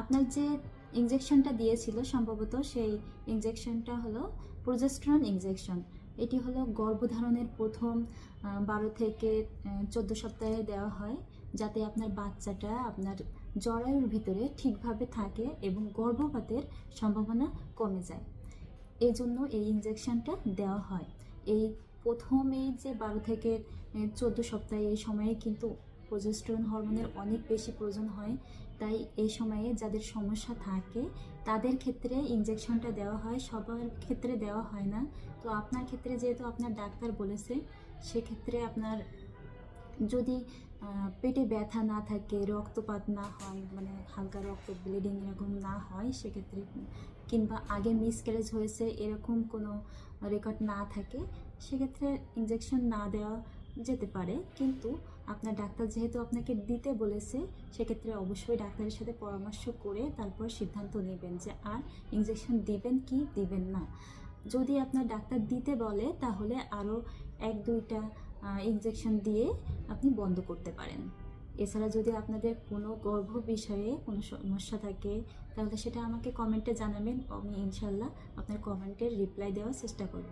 আপনার যে ইনজেকশনটা দিয়েছিল সম্ভবত সেই ইনজেকশনটা হলো প্রোজেস্ট্রন ইনজেকশন এটি হলো গর্ভধারণের প্রথম বারো থেকে চোদ্দ সপ্তাহে দেওয়া হয় যাতে আপনার বাচ্চাটা আপনার জরায়ুর ভিতরে ঠিকভাবে থাকে এবং গর্ভপাতের সম্ভাবনা কমে যায়। এই জন্য এই ইনজেকশনটা দেওয়া হয়। এই প্রথমেই যে বারো থেকে চোদ্দ সপ্তাহে এই সময়ে কিন্তু প্রোজেস্টেরন হরমোনের অনেক বেশি প্রয়োজন হয়। তাই এই সময়ে যাদের সমস্যা থাকে, তাদের ক্ষেত্রে ইনজেকশনটা দেওয়া হয়, সবার ক্ষেত্রে দেওয়া হয় না। তো আপনার ক্ষেত্রে যেহেতু আপনার ডাক্তার বলেছে, সেক্ষেত্রে আপনার যদি পেটে ব্যথা না থাকে, রক্তপাত না হয় মানে হালকা রক্ত ব্লিডিং এরকম না হয়, সেক্ষেত্রে কিংবা আগে মিসক্যারেজ হয়েছে, এরকম কোনো রেকর্ড না থাকে, সেক্ষেত্রে ইনজেকশন না দেওয়া যেতে পারে, কিন্তু আপনার ডাক্তার যেহেতু আপনাকে দিতে বলেছে, সেক্ষেত্রে অবশ্যই ডাক্তারের সাথে পরামর্শ করে তারপর সিদ্ধান্ত নেবেন যে আর ইনজেকশন দিবেন কি দিবেন না। যদি আপনার ডাক্তার দিতে বলে, তাহলে আরও এক দুইটা ইনজেকশন দিয়ে আপনি বন্ধ করতে পারেন। এছাড়া যদি আপনাদের কোনো গর্ভ বিষয়ে কোনো সমস্যা থাকে, তাহলে সেটা আমাকে কমেন্টে জানাবেন। আমি ইনশাল্লাহ আপনার কমেন্টের রিপ্লাই দেওয়ার চেষ্টা করব।